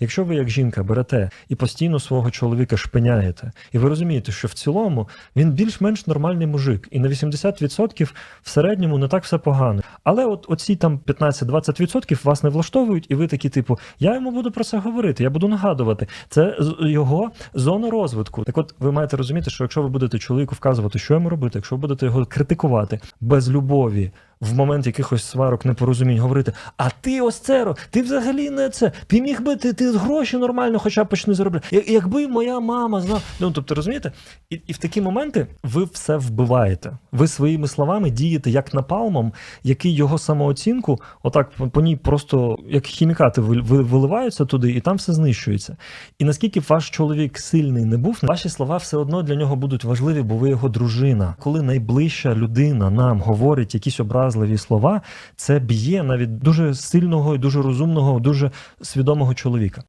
Якщо ви як жінка берете і постійно свого чоловіка шпиняєте, і ви розумієте, що в цілому він більш-менш нормальний мужик, і на 80% в середньому не так все погано. Але от оці там 15-20% вас не влаштовують, і ви такі, типу, я йому буду про це говорити, я буду нагадувати. Це його зона розвитку. Так от ви маєте розуміти, що якщо ви будете чоловіку вказувати, що йому робити, якщо ви будете його критикувати без любові. В момент якихось сварок, непорозумінь говорити, а ти ось це, ти взагалі не це. Ти міг би ти, ти гроші нормально, хоча б почни заробляти. Якби моя мама знала. Ну тобто, розумієте? І, і в такі моменти ви все вбиваєте. Ви своїми словами дієте як напалмом, який його самооцінку, отак по- ній просто як хімікати ви- ви- виливаються туди, і там все знищується. І наскільки ваш чоловік сильний не був, ваші слова все одно для нього будуть важливі, бо ви його дружина. Коли найближча людина нам говорить якісь образливі слова, це б'є навіть дуже сильного і дуже розумного, дуже свідомого чоловіка.